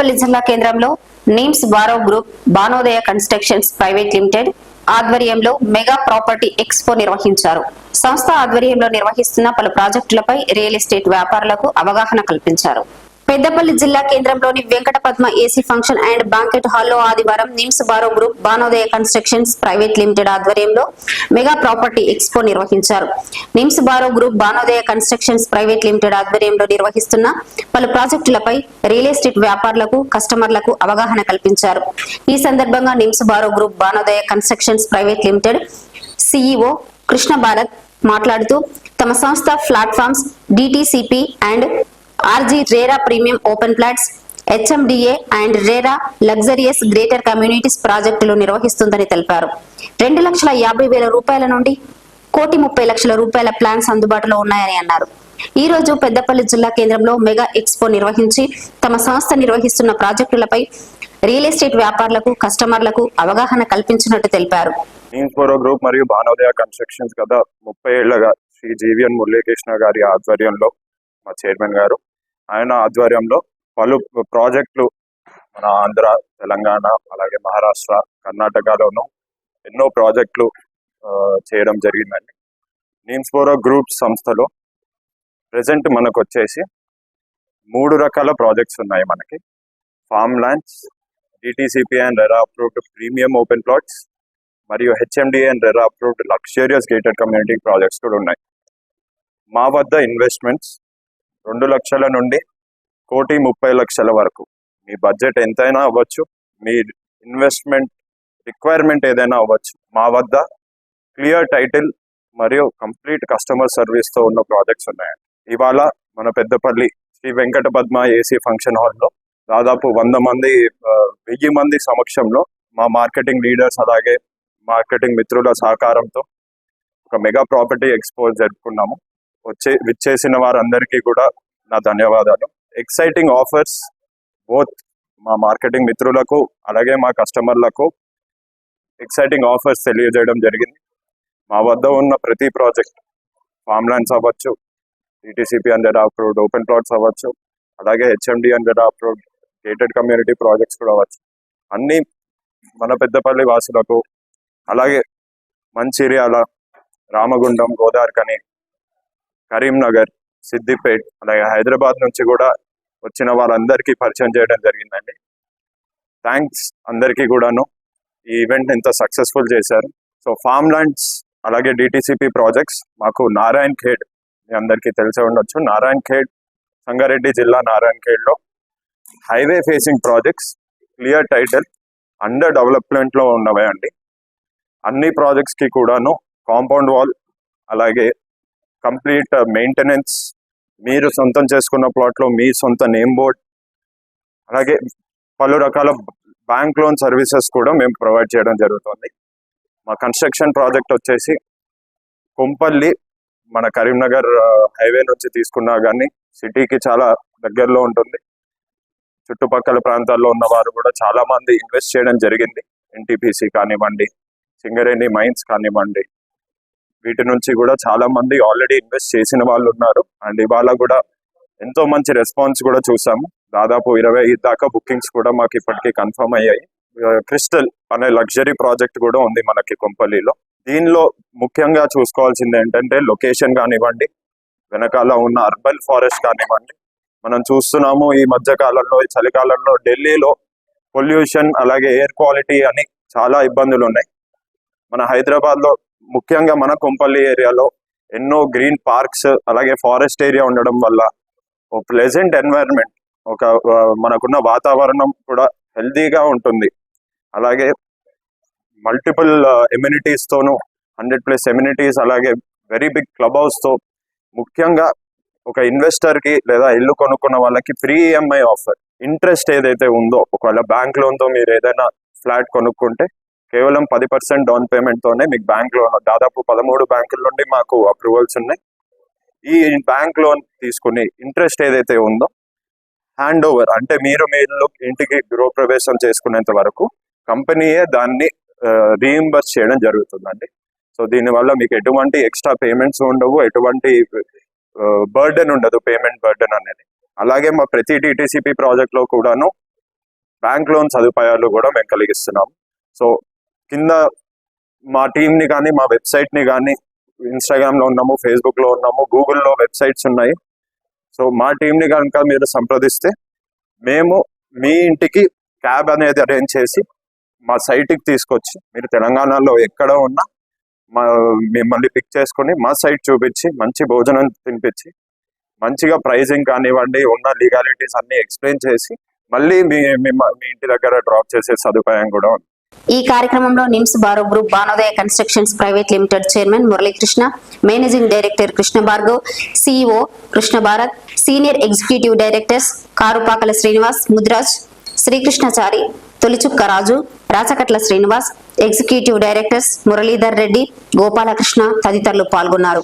పెద్దపల్లి జిల్లా కేంద్రంలో Nims Baro group Banodaya constructions private limited ఆధ్వర్యంలో మెగా ప్రాపర్టీ ఎక్స్పో నిర్వహించారు. సంస్థ ఆధ్వర్యంలో నిర్వహిస్తున్న పలు ప్రాజెక్టులపై రియల్ ఎస్టేట్ వ్యాపారులకు అవగాహన కల్పించారు. పెద్దపల్లి జిల్లా కేంద్రంలోని Venkata Padma AC function and banquet హాల్లో ఆదివారం Nims Baro group Banodaya constructions private limited ఆధ్వర్యంలో మెగా ప్రాపర్టీ ఎక్స్పో నిర్వహించారు. Nims Baro group Banodaya constructions private limited ఆధ్వర్యంలో నిర్వహిస్తున్న పలు ప్రాజెక్టులపై రియల్ ఎస్టేట్ వ్యాపారులకు కస్టమర్లకు అవగాహన కల్పించారు. ఈ సందర్భంగా Nims Baro group Banodaya constructions private limited CEO Krishna Bharath మాట్లాడుతూ తమ సంస్థ platforms DTCP and RG RERA premium open flats HMDA and RERA luxurious greater communities ప్రాజెక్టులు నిర్వహిస్తుందని తెలిపారు. రెండు లక్షల యాభై వేల రూపాయల నుండి కోటి ముప్పై లక్షల రూపాయల ప్లాన్స్ అందుబాటులో ఉన్నాయని అన్నారు. ఈ రోజు పెద్దపల్లి జిల్లా కేంద్రంలో మెగా ఎక్స్పో నిర్వహించి తమ సంస్థ నిర్వహిస్తున్న ప్రాజెక్టులపై రియల్ ఎస్టేట్ వ్యాపారులకు కస్టమర్లకు అవగాహన కల్పించినట్టు తెలిపారు. గ్రూప్ మరియు భానోదయ కన్స్ట్రక్షన్స్ గత ముప్పై ఏళ్ళగా శ్రీ జీవిఎన్ మురళీకృష్ణ గారి ఆధ్వర్యంలో మా చైర్మన్ గారు ఆయన ఆధ్వర్యంలో పలు ప్రాజెక్టులు మన ఆంధ్ర తెలంగాణ అలాగే మహారాష్ట్ర కర్ణాటకలోనూ ఎన్నో ప్రాజెక్టులు చేయడం జరిగిందండి. నీమ్స్పోరో గ్రూప్ సంస్థలో ప్రజెంట్ మనకు వచ్చేసి మూడు రకాల ప్రాజెక్ట్స్ ఉన్నాయి మనకి. Farm lands DTCP and RERA approved premium open plots మరియు HMD and RERA approved luxurious gated community projects కూడా ఉన్నాయి. మా వద్ద ఇన్వెస్ట్మెంట్స్ రెండు లక్షల నుండి కోటి ముప్పై లక్షల వరకు. మీ బడ్జెట్ ఎంతైనా అవ్వచ్చు. మీ ఇన్వెస్ట్మెంట్ రిక్వైర్మెంట్ ఏదైనా అవ్వచ్చు. మా వద్ద క్లియర్ టైటిల్ మరియు కంప్లీట్ కస్టమర్ సర్వీస్తో ఉన్న ప్రాజెక్ట్స్ ఉన్నాయండి ఇవాళ మన పెద్దపల్లి శ్రీ వెంకట పద్మ ఏసీ ఫంక్షన్ హాల్లో దాదాపు వంద మంది వెయ్యి మంది సమక్షంలో మా మార్కెటింగ్ లీడర్స్ అలాగే మార్కెటింగ్ మిత్రుల సహకారంతో ఒక మెగా ప్రాపర్టీ ఎక్స్పో జరుపుకున్నాము. వచ్చే విచ్చేసిన వారందరికీ కూడా నా ధన్యవాదాలు. ఎక్సైటింగ్ ఆఫర్స్ బోత్ మా మార్కెటింగ్ మిత్రులకు అలాగే మా కస్టమర్లకు ఎక్సైటింగ్ ఆఫర్స్ తెలియజేయడం జరిగింది. మా వద్ద ఉన్న ప్రతి ప్రాజెక్ట్ ఫామ్ ల్యాండ్స్ అవ్వచ్చు ETCP under approved open plots అవ్వచ్చు అలాగే HMD under approved gated community projects కూడా అవ్వచ్చు. అన్నీ మన పెద్దపల్లి వాసులకు అలాగే మంచిర్యాల రామగుండం గోదావరికని కరీంనగర్ సిద్దిపేట్ అలాగే హైదరాబాద్ నుంచి కూడా వచ్చిన వాళ్ళందరికీ పరిచయం చేయడం జరిగిందండి. థ్యాంక్స్ అందరికీ కూడాను. ఈ ఈవెంట్ ఇంత సక్సెస్ఫుల్ చేశారు. సో ఫామ్ ల్యాండ్స్ అలాగే డిటిసిపి ప్రాజెక్ట్స్ మాకు నారాయణ్ ఖేడ్ మీ అందరికీ తెలిసే ఉండొచ్చు. నారాయణ్ ఖేడ్ సంగారెడ్డి జిల్లా Narayan ఖేడ్లో highway facing projects clear title under డెవలప్మెంట్లో ఉన్నవే అండి. అన్ని ప్రాజెక్ట్స్కి కూడాను కాంపౌండ్ వాల్ అలాగే కంప్లీట్ మెయింటెనెన్స్ మీరు సొంతం చేసుకున్న ప్లాట్లో మీ సొంత నేమ్ బోర్డ్ అలాగే పలు రకాల బ్యాంక్ లోన్ సర్వీసెస్ కూడా మేము ప్రొవైడ్ చేయడం జరుగుతుంది. మా కన్స్ట్రక్షన్ ప్రాజెక్ట్ వచ్చేసి కొంపల్లి మన కరీంనగర్ హైవే నుంచి తీసుకున్నా కానీ సిటీకి చాలా దగ్గరలో ఉంటుంది. చుట్టుపక్కల ప్రాంతాల్లో ఉన్న వారు కూడా చాలా మంది ఇన్వెస్ట్ చేయడం జరిగింది. ఎన్టీపీసీ కానివ్వండి సింగరేణి మైన్స్ కానివ్వండి వీటి నుంచి కూడా చాలా మంది ఆల్రెడీ ఇన్వెస్ట్ చేసిన వాళ్ళు ఉన్నారు. అండ్ ఇవాళ కూడా ఎంతో మంచి రెస్పాన్స్ కూడా చూసాము. దాదాపు ఇరవై ఐదు దాకా బుకింగ్స్ కూడా మాకు ఇప్పటికీ కన్ఫర్మ్ అయ్యాయి. Uh, క్రిస్టల్ అనే లగ్జరీ ప్రాజెక్ట్ కూడా ఉంది మనకి కొంపల్లిలో. దీనిలో ముఖ్యంగా చూసుకోవాల్సింది ఏంటంటే లొకేషన్ కానివ్వండి వెనకాల ఉన్న అర్బన్ ఫారెస్ట్ కానివ్వండి. మనం చూస్తున్నాము ఈ మధ్య కాలంలో ఈ చలికాలంలో ఢిల్లీలో పొల్యూషన్ అలాగే ఎయిర్ క్వాలిటీ అని చాలా ఇబ్బందులు ఉన్నాయి. మన హైదరాబాద్లో ముఖ్యంగా మన కొంపల్లి ఏరియాలో ఎన్నో గ్రీన్ పార్క్స్ అలాగే ఫారెస్ట్ ఏరియా ఉండడం వల్ల ఒక ప్లెజెంట్ ఎన్వైరన్మెంట్ ఒక మనకున్న వాతావరణం కూడా హెల్దీగా ఉంటుంది. అలాగే మల్టిపుల్ ఎమ్యూనిటీస్తోనూ హండ్రెడ్ ప్లస్ ఎమ్యూనిటీస్ అలాగే వెరీ బిగ్ క్లబ్ హౌస్తో ముఖ్యంగా ఒక ఇన్వెస్టర్కి లేదా ఇల్లు కొనుక్కున్న వాళ్ళకి ఫ్రీ ఈఎంఐ ఆఫర్. ఇంట్రెస్ట్ ఏదైతే ఉందో ఒకవేళ బ్యాంక్ లోన్తో మీరు ఏదైనా ఫ్లాట్ కొనుక్కుంటే కేవలం పది పర్సెంట్ డౌన్ పేమెంట్ తోనే మీకు బ్యాంక్ లోన్ దాదాపు పదమూడు బ్యాంకుల నుండి మాకు అప్రూవల్స్ ఉన్నాయి. ఈ బ్యాంక్ లోన్ తీసుకుని ఇంట్రెస్ట్ ఏదైతే ఉందో హ్యాండ్ ఓవర్ అంటే మీరు మీ ఇల్లు ఇంటికి గృహప్రవేశం చేసుకునేంత వరకు కంపెనీయే దాన్ని రీఇంబర్స్ చేయడం జరుగుతుందండి. సో దీనివల్ల మీకు ఎటువంటి ఎక్స్ట్రా పేమెంట్స్ ఉండవు ఎటువంటి బర్డెన్ ఉండదు పేమెంట్ బర్డెన్ అనేది. అలాగే మా ప్రతి టీటీసీపీ ప్రాజెక్ట్లో కూడాను బ్యాంక్ లోన్ సదుపాయాలు కూడా మేము కలిగిస్తున్నాం సో కింద మా టీంని కానీ మా వెబ్సైట్ని కానీ ఇన్స్టాగ్రామ్లో ఉన్నాము ఫేస్బుక్లో ఉన్నాము గూగుల్లో వెబ్సైట్స్ ఉన్నాయి. సో మా టీంని కనుక మీరు సంప్రదిస్తే మేము మీ ఇంటికి క్యాబ్ అనేది అరేంజ్ చేసి మా సైట్కి తీసుకొచ్చి మీరు తెలంగాణలో ఎక్కడ ఉన్నా మా మిమ్మల్ని పిక్ చేసుకొని మా సైట్ చూపించి మంచి భోజనం తినిపించి మంచిగా ప్రైజింగ్ కానివ్వండి ఉన్న లీగాలిటీస్ అన్ని ఎక్స్ప్లెయిన్ చేసి మళ్ళీ మీ మీ మీ ఇంటి దగ్గర డ్రాప్ చేసే సదుపాయం కూడా ఉంది. ఈ కార్యక్రమంలో Nims Baro group Banodaya constructions private limited chairman Muralikrishna managing director Krishna Bhargav CEO Krishna Bharath senior executive directors Karupakala Srinivas Mudraj Srikrishnachari Tolichukka Raju Rachakatla Srinivas executive directors Muralidhar Reddy Gopalakrishna తదితరులు పాల్గొన్నారు.